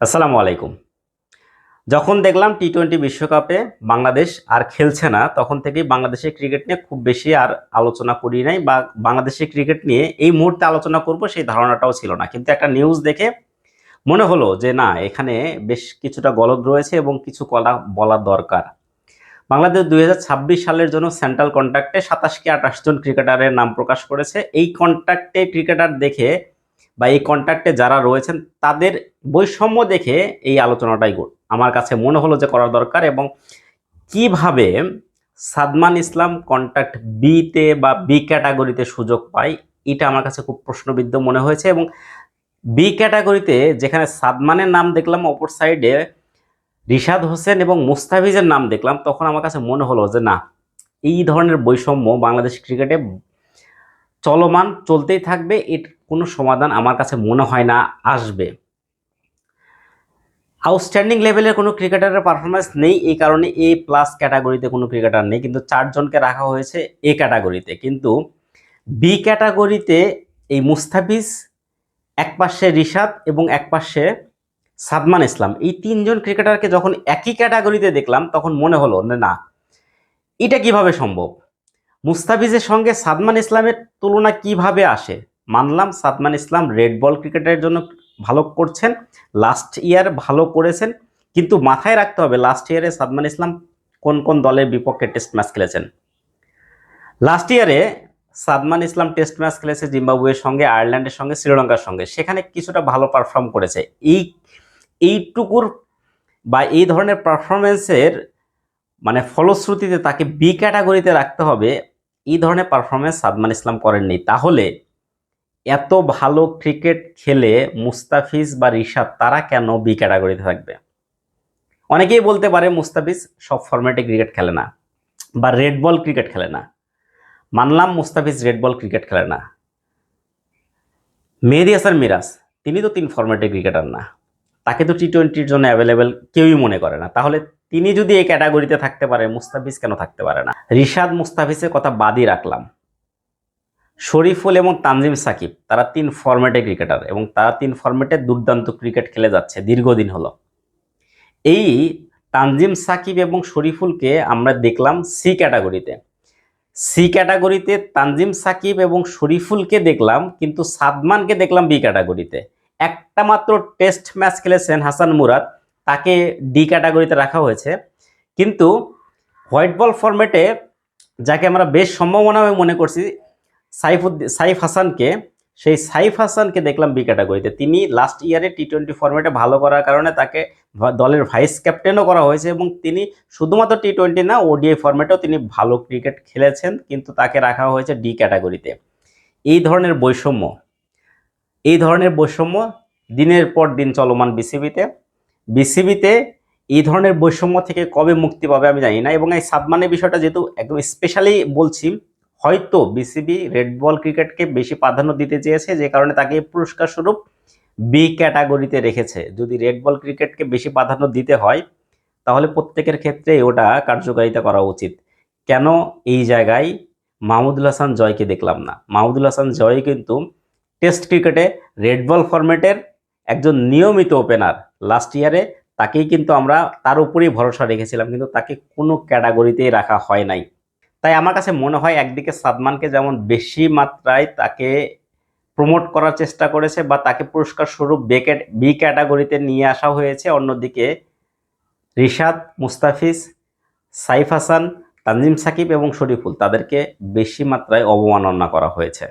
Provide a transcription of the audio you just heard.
আসসালামু আলাইকুম। যখন দেখলাম টি টোয়েন্টি বিশ্বকাপে বাংলাদেশ আর খেলছে না, তখন থেকেই বাংলাদেশের ক্রিকেট নিয়ে খুব বেশি আর আলোচনা করি নাই বা বাংলাদেশের ক্রিকেট নিয়ে এই মুহূর্তে আলোচনা করব সেই ধারণাটাও ছিল না। কিন্তু একটা নিউজ দেখে মনে হলো যে, না, এখানে বেশ কিছুটা গলদ রয়েছে এবং কিছু কলা বলা দরকার। বাংলাদেশ দু হাজার ছাব্বিশ সালের জন্য সেন্ট্রাল কন্ট্রাক্টে সাতাশ কি আঠাশ জন ক্রিকেটারের নাম প্রকাশ করেছে। এই কন্ট্রাক্টে ক্রিকেটার দেখে বা এই কন্ট্রাক্টে যারা রয়েছেন, তাদের বৈষম্য দেখে এই আলোচনাটাই আমার কাছে মনে হলো যে করা দরকার এবং কীভাবে সাদমান ইসলাম কন্ট্রাক্ট বিতে বা বি ক্যাটাগরিতে সুযোগ পায়, এটা আমার কাছে খুব প্রশ্নবিদ্ধ মনে হয়েছে এবং বি ক্যাটাগরিতে যেখানে সাদমানের নাম দেখলাম অপর সাইডে রিশাদ হোসেন এবং মুস্তাফিজের নাম দেখলাম, তখন আমার কাছে মনে হলো যে না, এই ধরনের বৈষম্য বাংলাদেশ ক্রিকেটে চলমান, চলতেই থাকবে, এর কোনো সমাধান আমার কাছে মনে হয় না আসবে। আউটস্ট্যান্ডিং লেভেলের কোনো ক্রিকেটারের পারফরমেন্স নেই, এই কারণে এ প্লাস ক্যাটাগরিতে কোনো ক্রিকেটার নেই, কিন্তু চারজনকে রাখা হয়েছে এ ক্যাটাগরিতে কিন্তু বি ক্যাটাগরিতে এই মুস্তাফিজ, এক পাশে রিশাদ এবং এক পাশে সাদমান ইসলাম, এই তিনজন ক্রিকেটারকে যখন একই ক্যাটাগরিতে দেখলাম, তখন মনে হলো না, এটা কীভাবে সম্ভব? মুস্তাফিজের সঙ্গে সাদমান ইসলামের তুলনা কীভাবে আসে? মানলাম সাদমান ইসলাম রেড বল ক্রিকেটের জন্য ভালো করছেন লাস্ট ইয়ার ভালো করেছেন, কিন্তু মাথায় রাখতে হবে লাস্ট ইয়ারে সাদমান ইসলাম কোন কোন দলের বিপক্ষে টেস্ট ম্যাচ খেলেছেন? লাস্ট ইয়ারে সাদমান ইসলাম টেস্ট ম্যাচ খেলেছে জিম্বাবুয়ের সঙ্গে, আয়ারল্যান্ডের সঙ্গে, শ্রীলঙ্কার সঙ্গে। সেখানে কিছুটা ভালো পারফর্ম করেছে। এই, এইটুকুর বা এই ধরনের পারফরমেন্সের মানে ফলশ্রুতিতে তাকে বি ক্যাটাগরিতে রাখতে হবে। এই ধরনের পারফরমেন্স সাদমান ইসলাম করেননি। তাহলে এত ভালো ক্রিকেট খেলে মুস্তাফিজ বা রিশাদ তারা কেন বি ক্যাটাগরিতে থাকবে? অনেকেই বলতে পারে মুস্তাফিজ সব ফরম্যাটে ক্রিকেট খেলে না বা রেড বল ক্রিকেট খেলে না। মানলাম মুস্তাফিজ রেড বল ক্রিকেট খেলে না। মেহেদি হাসান মিরাজ, তিনি তো তিন ফরম্যাটে ক্রিকেটার না। তাকে তো টি টোয়েন্টির জন্য অ্যাভেলেবেল কেউই মনে করে না। তাহলে তিনি যদি এই ক্যাটাগরিতে থাকতে পারে, মুস্তাফিজ কেন থাকতে পারে না? রিশাদ, মুস্তাফিজের কথা বাদই রাখলাম। শরীফুল এবং তানজিম সাকিব, তারা তিন ফরম্যাটে ক্রিকেটার এবং তারা তিন ফরম্যাটে দুর্দান্ত ক্রিকেট খেলে যাচ্ছে, দীর্ঘদিন হলো। এই তানজিম সাকিব এবং শরীফুলকে আমরা দেখলাম সি ক্যাটাগরিতে সি ক্যাটাগরিতে তানজিম সাকিব এবং শরীফুলকে দেখলাম, কিন্তু সাদমানকে দেখলাম বি ক্যাটাগরিতে একটা মাত্র টেস্ট ম্যাচ খেলেছেন হাসান মুরাদ, তাকে ডি ক্যাটাগরিতে রাখা হয়েছে। কিন্তু হোয়াইট বল ফরম্যাটে যাকে আমরা বেশ সম্ভাবনা মনে করছি সাইফুদ্দিন সাইফ হাসানকে, সেই সাইফ হাসানকে দেখলাম বি ক্যাটাগরিতে তিনি লাস্ট ইয়ারে টি টোয়েন্টি ফরম্যাটে ভালো করার কারণে তাকে দলের ভাইস ক্যাপ্টেনও করা হয়েছে এবং তিনি শুধুমাত্র টি টোয়েন্টি না ওডিআই ফরম্যাটেও তিনি ভালো ক্রিকেট খেলেছেন, কিন্তু তাকে রাখা হয়েছে ডি ক্যাটাগরিতে এই ধরনের বৈষম্য, এই ধরনের বৈষম্য দিনের পর দিন চলমান বিসিবিতে বিসিবিতে এই ধরনের বৈষম্য থেকে কবে মুক্তি পাবে আমি জানি না এবং এই সাদমানের বিষয়টা যেহেতু একদম স্পেশালি বলছি হয়তো বিসিবি রেড বল ক্রিকেটকে বেশি প্রাধান্য দিতে চেয়েছে, যে কারণে তাকে পুরস্কার স্বরূপ বি ক্যাটাগরিতে রেখেছে। যদি রেড বল ক্রিকেটকে বেশি প্রাধান্য দিতে হয়, তাহলে প্রত্যেকের ক্ষেত্রে ওটা কার্যকারিতা করা উচিত। কেন এই জায়গায় মাহমুদুল হাসান জয়কে দেখলাম না? মাহমুদুল হাসান জয় কিন্তু টেস্ট ক্রিকেটে রেড বল ফরম্যাটের একজন নিয়মিত ওপেনার লাস্ট ইয়ারে তাকেই কিন্তু আমরা তার উপরেই ভরসা রেখেছিলাম, কিন্তু তাকে কোনো ক্যাটাগরিতেই রাখা হয় নাই। তাই আমার কাছে মনে হয় একদিকে সাদমানকে যেমন বেশি মাত্রায় তাকে প্রমোট করার চেষ্টা করেছে বা তাকে পুরস্কার স্বরূপ বি ক্যাটাগরিতে নিয়ে আসা হয়েছে, অন্যদিকে রিশাদ, মুস্তাফিজ, সাইফ হাসান, তানজিম সাকিব এবং শরীফুল তাদেরকে বেশি মাত্রায় অবমাননা করা হয়েছে।